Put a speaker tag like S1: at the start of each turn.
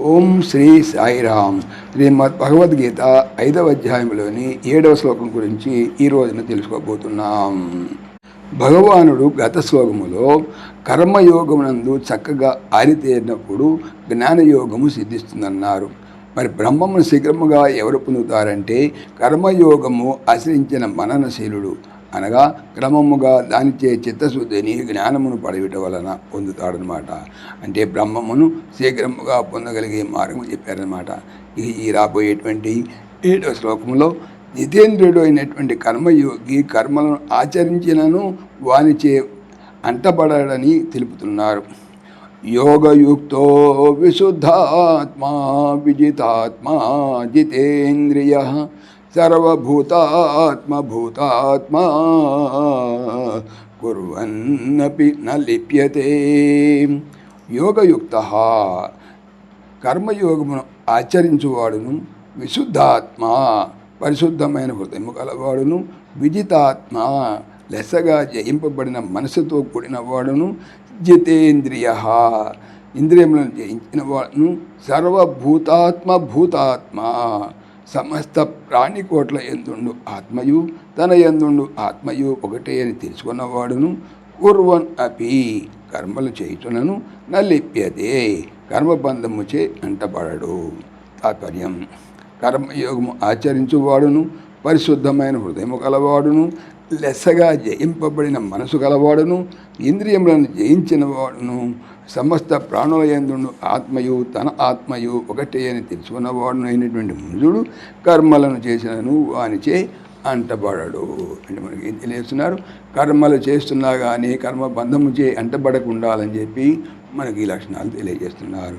S1: ఓం శ్రీ సాయిరామ్. శ్రీమద్ భగవద్గీత ఐదవ అధ్యాయంలోని ఏడవ శ్లోకం గురించి ఈ రోజున తెలుసుకోబోతున్నాం. భగవానుడు గత శ్లోకములో కర్మయోగమునందు చక్కగా ఆరితేరినప్పుడు జ్ఞానయోగము సిద్ధిస్తుందన్నారు. మరి బ్రహ్మమును శీఘ్రముగా ఎవరు పొందుతారంటే కర్మయోగము ఆశ్రయించిన మననశీలుడు. అనగా క్రమముగా దానిచే చిత్తశుద్ధిని జ్ఞానమును పడవిట వలన పొందుతాడనమాట అంటే బ్రహ్మమును శీఘ్రముగా పొందగలిగే మార్గం చెప్పారనమాట ఇక ఈ రాబోయేటువంటి ఏడో శ్లోకంలో జితేంద్రుడు అయినటువంటి కర్మయోగి కర్మలను ఆచరించినను వానిచే అంటబడని తెలుపుతున్నారు. యోగయుక్తో విశుద్ధాత్మా విజితాత్మా జితేంద్రియ సర్వభూతాత్మభూతాత్మా కుర్వన్నపి న లిప్యతే యోగయుక్త కర్మయోగమును ఆచరించువాడును విశుద్ధాత్మ పరిశుద్ధమైన హృదయము కలవాడును విజితాత్మ లెసగా జయింపబడిన మనసుతో కూడిన వాడును జితేంద్రియ ఇంద్రియములను జయించిన వాడును సర్వభూతాత్మ భూతాత్మ సమస్త ప్రాణికోట్ల ఎందుండు ఆత్మయు తన ఎందుండు ఆత్మయు ఒకటే అని తెలుసుకున్నవాడును. కుర్వన్ అపి కర్మలు చేయుచునను నలిప్యదే కర్మబంధముచే అంటబడడు. తాత్పర్యం. కర్మయోగము ఆచరించువాడును పరిశుద్ధమైన హృదయము కలవాడును లెస్సగా జయింపబడిన మనసు కలవాడును ఇంద్రియములను జయించిన వాడును సమస్త ప్రాణుల ఆత్మయు తన ఆత్మయు ఒకటే అని తెలుసుకున్నవాడును అయినటువంటి మనుషుడు కర్మలను చేసినను వానిచే అంటబడడు అంటే మనకి ఏం తెలియస్తున్నారు కర్మలు చేస్తున్నా కానీ కర్మ బంధము చే అంటబడకుండాలని చెప్పి మనకి ఈ లక్షణాలు తెలియజేస్తున్నారు.